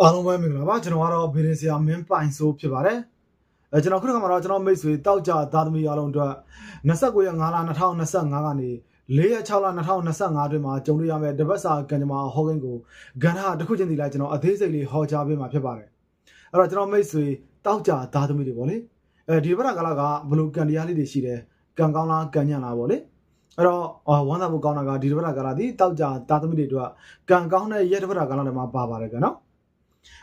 အားလုံးပဲမင်္ဂလာပါကျွန်တော်ကတော့ဗီဒီဆရာမင်းပိုင်ဆိုးဖြစ်ပါတယ်အဲကျွန်တော်ခုနကမှတော့ကျွန်တော်မိတ်ဆွေတောက်ကြသားသမီးအားလုံးအတွက်29ရက်5လ2025ကနေ4ရက်6လ2025အတွင်းမှာကြုံတွေ့ရမယ့်တပတ်စာကံကြမ္မာဟောကိန်းကိုဂန္ဓာတစ်ခုချင်းစီလိုက်ကျွန်တော်အသေးစိတ်လေးဟောကြားပေးမှာဖြစ်ပါတယ်အဲ့တော့ကျွန်တော်မိတ်ဆွေတောက်ကြသားသမီးတွေပေါ့လေအဲဒီဘက်ကကလာကဘယ်လိုကံတရားလေးတွေရှိတယ်ကံကောင်းလားကံညံ့လားပေါ့လေအဲ့တော့အော်ဝမ်းသာဖို့ကောင်းတာကဒီတစ်ပတ်ကလာဒီတောက်ကြသားသမီးတွေအတွက်ကံကောင်းတဲ့ရက်တစ်ပတ်ကလာတွေမှာပါပါတယ်ကနော်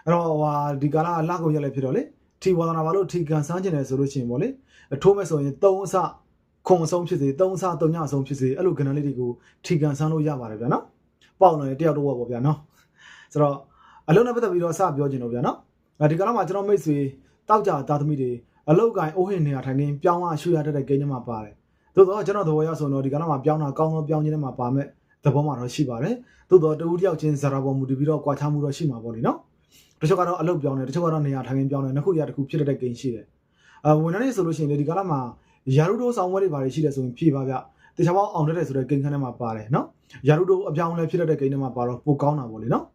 အဲ့တော့ဟိုဟာဒီကာလကလကုန်ရက်လည်းဖြစ်တော့လေထီဝါဒနာဘာလို့ထီကန်ဆန်းကျင်တယ်ဆိုလို့ရှိရင်ပေါ့လေထိုးမဲ့ဆိုရင်3အစခုံအဆုံးဖြစ်စေ3အစ3ညအဆုံးဖြစ်စေအဲ့လိုကဏ္ဍလေးတွေကိုထီကန်ဆန်းလို့ရပါတယ်ဗျာနော်ပေါက်နေတယောက်တော့ပေါ့ဗျာနော်ဆိုတော့အလုံးနဲ့ပတ်သက်ပြီးတော့စပြောချင်တော့ဗျာနော်ဒီကာလမှာကျွန်တော်မိတ်ဆွေတောက်ကြသားသမီးတွေအလောက်ကင်အိုးဟင်နေရာထိုင်နေပြောင်းရရွှေရတတ်တဲ့ဂိမ်းထဲမှာပါတယ်သို့တော့ကျွန်တော်သဘောရဆိုတော့ဒီကာလမှာပြောင်းတာကောင်းသောပြောင်းခြင်းထဲမှာပါမဲ့သဘောမှာတော့ရှိပါတယ်သို့တော့တဦးတယောက်ချင်းဇာတာပေါ်မူတည်ပြီးတော့ကြွားချမှုတော့ရှိမှာပေါ့လေနော် တချို့ကတော့အလုပ်ပြောင်းတယ်တချို့ကတော့နေရာထိုင်ခင်းပြောင်းတယ်နှစ်ခုရတစ်ခုဖြစ်တဲ့ကိန်းရှိတယ်အဝန်ထမ်းတွေဆိုလို့ရှိရင်လေဒီကာလမှာယာရုတိုးဆောင်ဝဲတွေပါတယ်ရှိတယ်ဆိုရင်ဖြည့်ပါဗျတခြားပေါင်းအောင်တက်တယ်ဆိုတဲ့ကိန်းခန်းထဲမှာပါတယ်နော်ယာရုတိုးအပြောင်းလဲဖြစ်တဲ့ကိန်းထဲမှာပါတော့ပိုကောင်းတာပေါ့လေနော်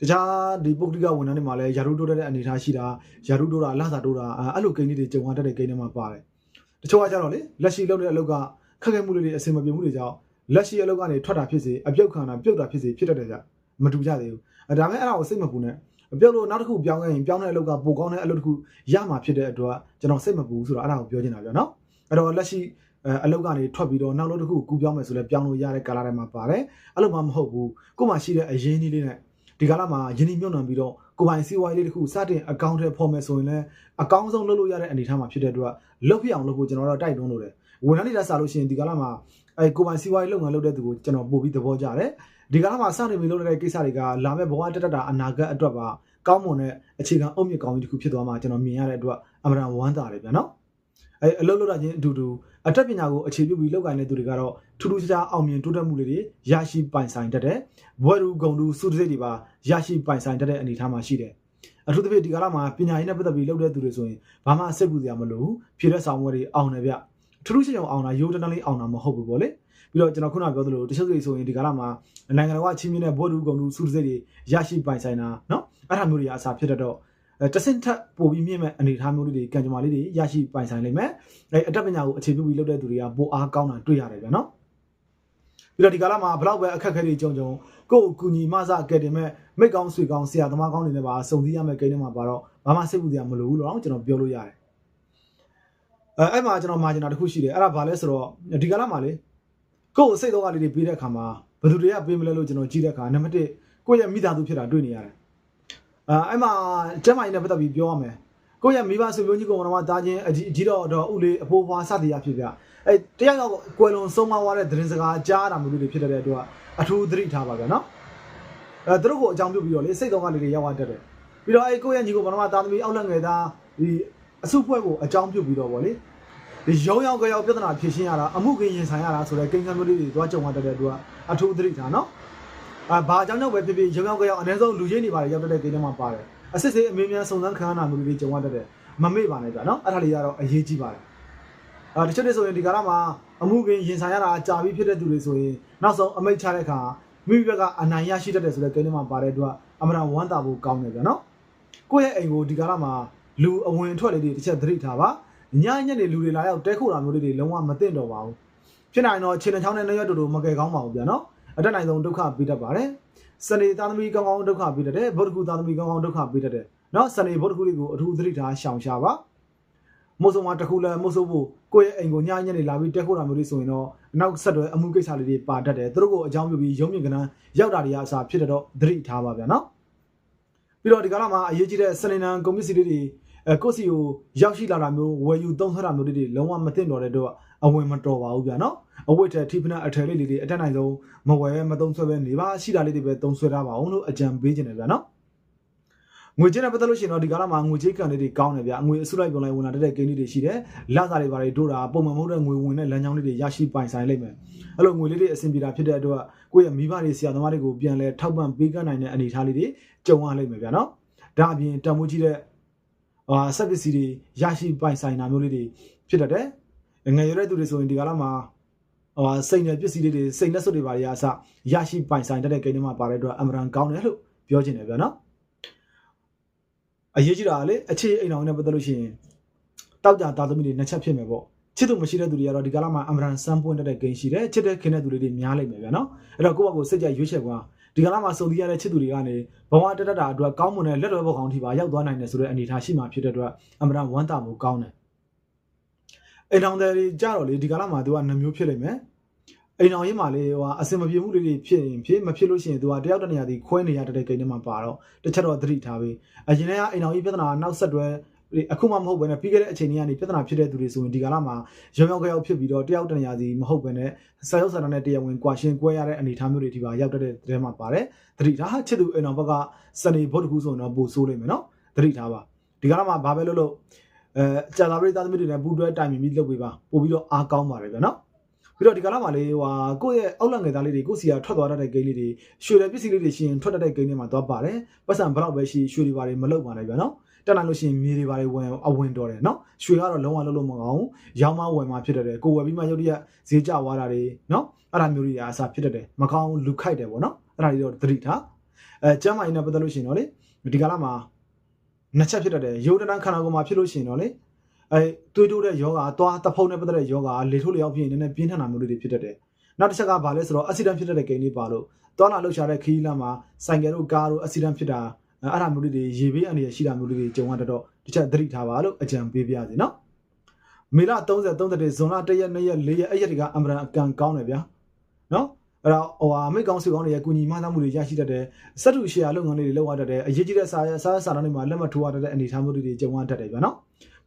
တခြားဒီပုဂ္ဂလိကဝန်ထမ်းတွေမှာလည်းယာရုတိုးတဲ့အနေအထားရှိတာယာရုတိုးတာလစာတိုးတာအဲ့လိုကိန်းလေးတွေကြုံရတဲ့ကိန်းထဲမှာပါတယ်တချို့ကကြတော့လေလက်ရှိလုပ်တဲ့အလုပ်ကခက်ခဲမှုလေးတွေအဆင်မပြေမှုတွေကြောင့်လက်ရှိအလုပ်ကနေထွက်တာဖြစ်စေအပြုတ်ခံတာပြုတ်တာဖြစ်စေဖြစ်တတ်တယ်ကြမတူကြသေးဘူးအဲဒါမဲ့အဲ့ဒါကိုစိတ်မပူနဲ့ ပြောလို့နောက်တစ်ခုပြောင်းခဲ့ရင်ပြောင်းတဲ့အလုပ်ကပိုကောင်းတဲ့အလုပ်တစ်ခုရမှာဖြစ်တဲ့အတွက်ကျွန်တော်စိတ်မပူဘူးဆိုတော့အဲ့ဒါကိုပြောချင်တာဗျာနော်အဲ့တော့လက်ရှိအလုပ်ကနေထွက်ပြီးတော့နောက်လုပ်တစ်ခုကူပြောင်းမယ်ဆိုလဲပြောင်းလို့ရတဲ့ကာလတိုင်းမှာပါတယ်အဲ့လိုမှမဟုတ်ဘူးကို့မှာရှိတဲ့အရင်းကြီးလေးနဲ့ဒီကာလမှာယင်းနှမြုံနှံပြီးတော့ကိုပိုင်စီးပွားရေးလေးတစ်ခုစတင်အကောင့်ထဲဖော်မယ်ဆိုရင်လည်းအကောင်းဆုံးလုပ်လို့ရတဲ့အနေအထားမှာဖြစ်တဲ့အတွက်လုပ်ပြအောင်လုပ်ဖို့ကျွန်တော်တို့တိုက်တွန်းလို့တယ် ဝန်ထမ်းတွေတက်စားလို့ရှိရင်ဒီကာလမှာအဲကိုပိုင်စီးပွားရေးလုပ်ငန်းလုပ်တဲ့သူကိုကျွန်တော်ပို့ပြီးသဘောကျတယ်ဒီကာလမှာစတင်ပြီးလုပ်တဲ့ကိစ္စတွေကလာမဲ့ဘဝတက်တက်တာအနာဂတ်အတွက်ပါကောင်းမွန်တဲ့အခြေခံအုတ်မြစ်ကောင်းကြီးတစ်ခုဖြစ်သွားမှာကျွန်တော်မြင်ရတဲ့အတွက်အမှန်တန်ဝမ်းသာတယ်ဗျာနော်အဲအလုပ်လုပ်တာချင်းအတူတူအတတ်ပညာကိုအခြေပြုပြီးလုပ်ကိုင်တဲ့သူတွေကတော့ထူးထူးခြားခြားအောင်မြင်တိုးတက်မှုတွေရရှိပိုင်ဆိုင်တတ်တဲ့ဘွယ်လူဂုံလူစုတစိတ်တွေပါရရှိပိုင်ဆိုင်တတ်တဲ့အနေအထားမှာရှိတယ်အထူးသဖြင့်ဒီကာလမှာပညာရေးနဲ့ပတ်သက်ပြီးလုပ်တဲ့သူတွေဆိုရင်ဘာမှစိတ်ပူစရာမလိုဘူးဖြည့်တဲ့ဆောင်ဝဲတွေအောင်တယ်ဗျ ထူးထူးခြားခြားအောင်တာရိုးတန်းလေးအောင်တာမဟုတ်ဘူးပေါ့လေပြီးတော့ကျွန်တော်ခုနပြောသလိုတချို့တွေဆိုရင်ဒီကာလမှာနိုင်ငံတော်ကချင်းမြင့်တဲ့ဘွယ်လူဂုံလူစုတစိတ်တွေရရှိပိုင်ဆိုင်တာနော်အဲ့ဒါမျိုးတွေအစားဖြစ်တတ်တော့အဲတဆင့်ထပ်ပို့ပြီးမြင့်မဲ့အနေအထားမျိုးလေးတွေကံကြမ္မာလေးတွေရရှိပိုင်ဆိုင်နိုင်မယ်အဲအတတ်ပညာကိုအခြေပြုပြီးလုပ်တဲ့သူတွေကပိုအားကောင်းတာတွေ့ရတယ်ဗျာနော်ပြီးတော့ဒီကာလမှာဘလောက်ပဲအခက်အခဲတွေကြုံကြုံကိုယ့်ကိုကူညီမဆအကယ်တင်မဲ့မိတ်ကောင်းဆွေကောင်းဆရာသမားကောင်းတွေနဲ့ပါစုံစည်းရမယ့်ကိန်းတွေမှာပါတော့ဘာမှစိတ်ပူစရာမလိုဘူးလို့တော့ကျွန်တော်ပြောလို့ရတယ် အဲအဲ့မှာကျွန်တော်မာဂျင်တာတစ်ခုရှိတယ်အဲ့ဒါဘာလဲဆိုတော့ဒီကာလမှာလေကိုယ့်ကိုစိတ်တော့ကလေးတွေပေးတဲ့အခါမှာဘယ်သူတွေကပေးမလဲလို့ကျွန်တော်ကြည့်တဲ့အခါနံပါတ်1ကိုယ့်ရဲ့မိသားစုဖြစ်တာတွေ့နေရတယ်အဲအဲ့မှာကျမ်းမာရေးနဲ့ပတ်သက်ပြီးပြောရမယ်ကိုယ့်ရဲ့မိဘဆွေမျိုးကြီးကောင်တော်မှာတားချင်းအကြီးတော်တော်ဥလေးအဖိုးဖွားစသည်အဖြစ်ပြအဲတယောက်ယောက်ကွယ်လွန်ဆုံးမသွားတဲ့သတင်းစကားကြားတာမျိုးတွေဖြစ်တဲ့အတွက်အထူးသတိထားပါဗျာနော်အဲသူတို့ကိုအကြောင်းပြုပြီးတော့လေစိတ်တော်ကလေးတွေရောက်သွားတတ်တယ်ပြီးတော့အဲကိုယ့်ရဲ့ညီကောင်တော်မှာတာသမီအောက်လက်ငယ်သားဒီ အစုဖွဲ့ကိုအကြောင်းပြုပြီးတော့ဗောလေဒီရုံရောက်ကြောက်ပြဿနာဖြေရှင်းရတာအမှုကင်းရင်ဆိုင်ရတာဆိုတဲ့ကိန်းကမျိုးလေးတွေသွားကြုံရတတ်တဲ့အတွက်အထူးသတိထားနော်အာဘာအကြောင်းကြောင့်ပဲဖြစ်ဖြစ်ရုံရောက်ကြောက်အနည်းဆုံးလူချင်းတွေပါရောက်တတ်တဲ့ကိန်းတွေမှာပါတယ်အစစ်စစ်အမေးများစုံစမ်းခံရတာမျိုးတွေကြုံရတတ်တယ်မမေ့ပါနဲ့ကြာနော်အဲ့ဒါလေးကတော့အရေးကြီးပါတယ်အာတချို့တွေဆိုရင်ဒီကာလမှာအမှုကင်းရင်ဆိုင်ရတာကြာပြီးဖြစ်တဲ့သူတွေဆိုရင်နောက်ဆုံးအမိတ်ချတဲ့အခါမိမိဘက်ကအနိုင်ရရှိတတ်တယ်ဆိုတဲ့ကိန်းတွေမှာပါတဲ့အတွက်အမှန်တန်ဝမ်းသာဖို့ကောင်းတယ်ကြာနော်ကိုယ့်ရဲ့အိမ်ကိုဒီကာလမှာ လူအဝင်အထွက်လေးတွေတစ်ချက်သတိထားပါညညက်နေလူတွေလာရောက်တဲခိုတာမျိုးလေးတွေလုံးဝမသိတော့ပါဘူးဖြစ်နိုင်တော့ခြေနှချောင်းနဲ့နှရွက်တူတူမကယ်ကောင်းပါဘူးဗျာနော်အတက်နိုင်ဆုံးဒုက္ခပေးတတ်ပါတယ်စနေသားသမီးကောင်းကောင်းဒုက္ခပေးတတ်တယ်ဗုဒ္ဓကူသားသမီးကောင်းကောင်းဒုက္ခပေးတတ်တယ်နော်စနေဗုဒ္ဓကူလေးကိုအထူးသတိထားရှောင်ရှားပါမို့ဆိုမှာတခုလည်းမို့ဆိုဖို့ကိုယ့်ရဲ့အိမ်ကိုညညက်နေလာပြီးတဲခိုတာမျိုးလေးဆိုရင်တော့နောက်ဆက်တွဲအမှုကိစ္စလေးတွေပါတတ်တယ်သူတို့ကိုအကြောင်းပြုပြီးရုံးမြင့်ကနန်းရောက်တာတွေအစားဖြစ်တော့သတိထားပါဗျာနော်ပြီးတော့ဒီကာလမှာအရေးကြီးတဲ့စနေနံကွန်ပစ္စည်းလေးတွေ အဲကိုစီကိုရောက်ရှိလာတာမျိုးဝယ်ယူသုံးဆွဲတာမျိုးတွေလုံးဝမသိတော့တဲ့တော့အဝင်မတော်ပါဘူးဗျာနော်အဝတ်ထဲထိဖနာအထယ်လေးတွေအတက်နိုင်ဆုံးမဝယ်မသုံးဆွဲပဲနေပါရှိတာလေးတွေပဲသုံးဆွဲထားပါအောင်လို့အကြံပေးခြင်းတယ်ဗျာနော်ငွေကြေးနဲ့ပတ်သက်လို့ရှိရင်တော့ဒီကာလမှာငွေကြေးကန်လေးတွေကောင်းတယ်ဗျာငွေအစုလိုက်ပုံလိုက်ဝင်လာတဲ့ကိန်းလေးတွေရှိတယ်လစာတွေပါတယ်တို့တာပုံမှန်မဟုတ်တဲ့ငွေဝင်တဲ့လမ်းကြောင်းလေးတွေရရှိပိုင်ဆိုင်လိမ့်မယ်အဲ့လိုငွေလေးတွေအဆင်ပြေတာဖြစ်တဲ့အတွက်ကိုယ့်ရဲ့မိဘတွေဆရာသမားတွေကိုပြန်လဲထောက်ပံ့ပေးကမ်းနိုင်တဲ့အနေအထားလေးတွေကြုံရလိမ့်မယ်ဗျာနော်ဒါအပြင်တန်ဖိုးကြီးတဲ့ အာဆက်ပစ္စည်းတွေရရှိပိုင်ဆိုင်တာမျိုးလေးတွေဖြစ်တတ်တယ်ငယ်ရတဲ့သူတွေဆိုရင်ဒီကာလမှာဟိုစိတ်နဲ့ပစ္စည်းလေးတွေစိတ်နဲ့စွပ်တွေပါရအစရရှိပိုင်ဆိုင်တတ်တဲ့ကိန်းတွေမှာပါတဲ့အတွက်အမရန်ကောင်းတယ်လို့ပြောချင်တယ်ဗျာနော်အရေးကြီးတာကလေအခြေအိမ်အောင်နဲ့ပတ်သက်လို့ရှိရင်တောက်ကြသားသမီးတွေနှစ်ချက်ဖြစ်မယ်ပေါ့ချစ်သူမရှိတဲ့သူတွေကတော့ဒီကာလမှာအမရန်စမ်းပွင့်တဲ့ဂိမ်းရှိတယ်ချစ်တဲ့ခင်တဲ့သူတွေတွေများလိမ့်မယ်ဗျာနော်အဲ့တော့ကိုယ့်ဘက်ကိုစိတ်ကြရွေးချယ်ကွာ ဒီကာလမှာစုံစည်းရတဲ့ချစ်သူတွေကနေဘဝတက်တက်တာအတွက်ကောင်းမွန်တဲ့လက်တော်ဘောက်ကောင်းထိပါရောက်သွားနိုင်တယ်ဆိုတဲ့အနေအထားရှိမှဖြစ်တဲ့အတွက်အမရန်ဝမ်းသာမှုကောင်းတယ်အိမ်အောင်တွေကြတော့လေဒီကာလမှာသူကနှမျိုးဖြစ်လိမ့်မယ်အိမ်အောင်ရေးမှာလေဟိုအစင်မပြေမှုတွေဖြစ်ရင်ဖြစ်မဖြစ်လို့ရှိရင်သူကတယောက်တစ်နေရာစီခွဲနေရတဲ့ဂိမ်းထဲမှာပါတော့တစ်ချက်တော့သတိထားပြီးအရင်ကအိမ်အောင်ရေးပြဿနာနောက်ဆက်တွဲ အခုမှမဟုတ်ဘဲနဲ့ပြီးခဲ့တဲ့အချိန်ကြီးကနေပြဿနာဖြစ်တဲ့သူတွေဆိုရင်ဒီကာလမှာရောင်ရောင်ကြောက်ဖြစ်ပြီးတော့တယောက်တစ်နေရာစီမဟုတ်ဘဲနဲ့ဆက်ရောက်ဆက်တာနဲ့တရားဝင်ကွာရှင်းကွဲရတဲ့အနေအထားမျိုးတွေဒီပါရောက်တဲ့တဲမှာပါတယ်သတိထားချစ်သူအိမ်အောင်ဘက်ကစနေဘုတ်တကူဆိုရင်တော့ပို့ဆိုးလိမ့်မယ်နော်သတိထားပါဒီကာလမှာဘာပဲလုပ်လို့အဲကြာသာပရိသတ်သမီးတွေနဲ့ပူတွဲတိုင်ပင်ပြီးလုပ်ပေးပါပို့ပြီးတော့အားကောင်းပါတယ်ဗျာနော်ပြီးတော့ဒီကာလမှာလေဟိုကိုယ့်ရဲ့အောက်လက်ငယ်သားလေးတွေကိုစီကထွက်သွားတတ်တဲ့ဂိမ်းလေးတွေရွှေတဲ့ပစ္စည်းလေးတွေရှင်ထွက်တတ်တဲ့ဂိမ်းတွေမှာသွားပါတယ်ပတ်စံဘလောက်ပဲရှိရွှေတွေပါတယ်မလုပ်ပါနဲ့ဗျာနော် တက်နိုင်လို့ရှိရင်မြေတွေပါတယ်ဝင်အဝင်တော်တယ်နော်ရွှေကတော့လုံးဝလုံးလုံးမကောင်းရောင်းမဝယ်မှာဖြစ်တတ်တယ်ကိုဝယ်ပြီးမှရုတ်တရက်ဈေးကျသွားတာတွေနော်အဲ့ဒါမျိုးတွေအစားဖြစ်တတ်တယ်မကောင်းလူခိုက်တယ်ပေါ့နော်အဲ့ဒါတွေတော့သတိထားအဲကျမ်းမာရေးနဲ့ပတ်သက်လို့ရှိရင်တော့လေဒီကာလမှာနှစ်ချက်ဖြစ်တတ်တယ်ယုတ်တန်းခန္ဓာကိုယ်မှာဖြစ်လို့ရှိရင်တော့လေအဲတွေးတိုးတဲ့ယောဂသွားတဖုံနဲ့ပတ်သက်တဲ့ယောဂလေထိုးလျောက်ဖြစ်ရင်နည်းနည်းပြင်းထန်တာမျိုးတွေဖြစ်တတ်တယ်နောက်တစ်ချက်ကဘာလဲဆိုတော့ accident ဖြစ်တတ်တဲ့ဂိမ်းလေးပါလို့သွားလာလှုပ်ရှားတဲ့ခီးလမ်းမှာဆိုင်ကယ်တို့ကားတို့ accident ဖြစ်တာ အဲ့ဒါမျိုးလေးတွေရေဘေးအနေရရှိတာမျိုးလေးတွေကြုံရတော့တစ်ချက်သတိထားပါလို့အကြံပေးပြစီနော်မေလ30 31ဇွန်လ1ရက်2ရက်4ရက်အဲ့ရက်တွေကအမရန်အကန်ကောင်းတယ်ဗျာနော်အဲ့တော့ဟိုဟာမိတ်ကောင်းစုကောင်းတွေရဲ့ကုညီမသားမှုတွေရရှိတတ်တယ်စက်တူရှယ်ယာလုပ်ငန်းလေးတွေလုပ်ရတတ်တယ်အရေးကြီးတဲ့စာရစာစာတမ်းတွေမှာလက်မှတ်ထိုးရတတ်တဲ့အနေအထားမျိုးတွေကြုံရတတ်တယ်ဗျာနော်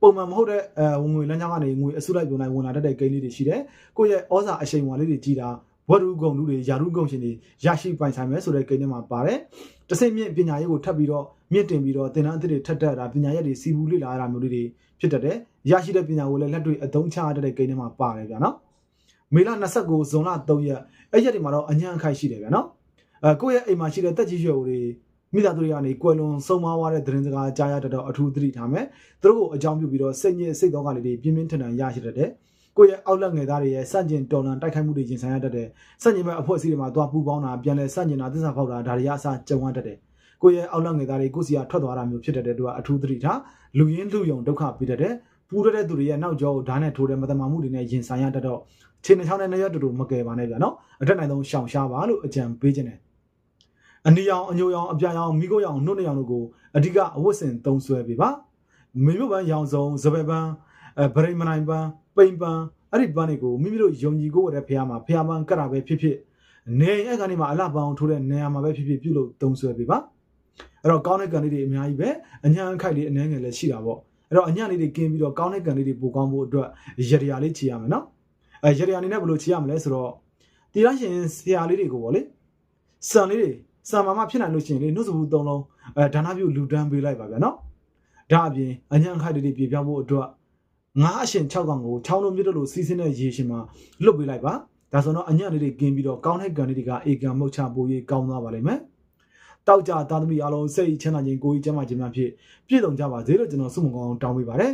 ပုံမှန်မဟုတ်တဲ့အဲငွေလမ်းကြောင်းကနေငွေအစုလိုက်ပုံလိုက်ဝင်လာတတ်တဲ့ဂိမ်းလေးတွေရှိတယ်ကိုယ့်ရဲ့ဩဇာအရှိန်ဝါလေးတွေကြီးတာ ဝတ်ရူဂုံလူတွေယာရုဂုံရှင်တွေရရှိပိုင်ဆိုင်မယ်ဆိုတဲ့ဂိမ်းထဲမှာပါတယ်တစိမ့်မြင့်ပညာရေးကိုထပ်ပြီးတော့မြင့်တင်ပြီးတော့သင်တန်းအသစ်တွေထပ်တက်တာပညာရက်တွေစီဘူးလေ့လာရတာမျိုးတွေဖြစ်တတ်တယ်ရရှိတဲ့ပညာကိုလည်းလက်တွေ့အသုံးချရတဲ့ဂိမ်းထဲမှာပါတယ်ဗျာနော်မေလ29ဇွန်လ3ရက်အဲ့ရက်ဒီမှာတော့အညံ့အခိုက်ရှိတယ်ဗျာနော်အဲကိုယ့်ရဲ့အိမ်မှာရှိတဲ့တက်ကြီးရွယ်ဦးတွေမိသားစုတွေကနေကွယ်လွန်ဆုံးမသွားတဲ့သတင်းစကားကြားရတတ်တော့အထူးသတိထားမယ်သူတို့ကိုအကြောင်းပြုပြီးတော့စိတ်ညစ်စိတ်တော့ကလေးတွေပြင်းပြင်းထန်ထန်ရရှိတတ်တယ် ကိုယ့်ရဲ့အောက်လက်ငယ်သားတွေရဲ့စန့်ကျင်တော်လန်တိုက်ခိုက်မှုတွေရင်ဆိုင်ရတတ်တယ်စန့်ကျင်ဘက်အဖွဲ့အစည်းတွေမှာသွားပူပေါင်းတာပြန်လဲစန့်ကျင်တာသစ္စာဖောက်တာဒါတွေအစားကြုံရတတ်တယ်ကိုယ့်ရဲ့အောက်လက်ငယ်သားတွေကိုယ့်စီကထွက်သွားတာမျိုးဖြစ်တတ်တဲ့သူကအထူးသတိထားလူရင်းလူယုံဒုက္ခပေးတတ်တယ်ပူရတဲ့သူတွေရဲ့နောက်ကျောကိုဓာတ်နဲ့ထိုးတဲ့မတမာမှုတွေနဲ့ရင်ဆိုင်ရတတ်တော့ခြေနှချောင်းနဲ့နှစ်ရက်တူတူမကယ်ပါနဲ့ဗျာနော်အထက်နိုင်ဆုံးရှောင်ရှားပါလို့အကြံပေးခြင်းတယ်အနီရောင်အညိုရောင်အပြာရောင်မိခိုးရောင်နှုတ်နှစ်ရောင်တို့ကိုအဓိကအဝတ်ဆင်သုံးဆွဲပေးပါမေမြို့ပန်းရောင်စုံစပယ်ပန်းအဲဗရိမနိုင်ပန်း ပိန်ပန်းအဲ့ဒီပန်းတွေကိုမိမိတို့ယုံကြည်ကိုရတဲ့ဖះမှာဖះပန်းကတ်တာပဲဖြစ်ဖြစ်နေအဲ့ကနေမှအလှပန်းထိုးတဲ့နေရာမှာပဲဖြစ်ဖြစ်ပြုလို့သုံးဆွဲပေးပါအဲ့တော့ကောင်းတဲ့ကန်လေးတွေအများကြီးပဲအညာအခိုက်လေးအနှဲငယ်လည်းရှိတာပေါ့အဲ့တော့အညလေးတွေကင်းပြီးတော့ကောင်းတဲ့ကန်လေးတွေပိုကောင်းဖို့အတွက်ရရလေးချီရမယ်နော်အဲရရအနေနဲ့ဘယ်လိုချီရမလဲဆိုတော့တီလာရှင်ဆရာလေးတွေကိုပေါ့လေစံလေးတွေစံမာမဖြစ်နိုင်လို့ရှိရင်လေနှုတ်စဘူးသုံးလုံးအဲဒါနပြုလူတန်းပေးလိုက်ပါဗျာနော်ဒါအပြင်အညံခိုက်တွေပြေပြောင်းဖို့အတွက် ငါးအရှင်6កောင်ကိုချောင်းလုံးမြစ်တို့လိုစီးစင်းတဲ့ရေရှင်မှာလွတ်ပေးလိုက်ပါဒါဆိုတော့အညံလေးတွေကင်းပြီးတော့ကောင်းတဲ့ကန်လေးတွေကအေကံမုတ်ချပိုးရေးကောင်းသွားပါလိမ့်မယ်တောက်ကြသားသမီးအားလုံးစိတ်ချမ်းသာခြင်းကိုယ်ကြီးကျန်းမာခြင်းများဖြင့်ပြည့်စုံကြပါစေလို့ကျွန်တော်ဆုမကောင်းတောင်းပေးပါတယ်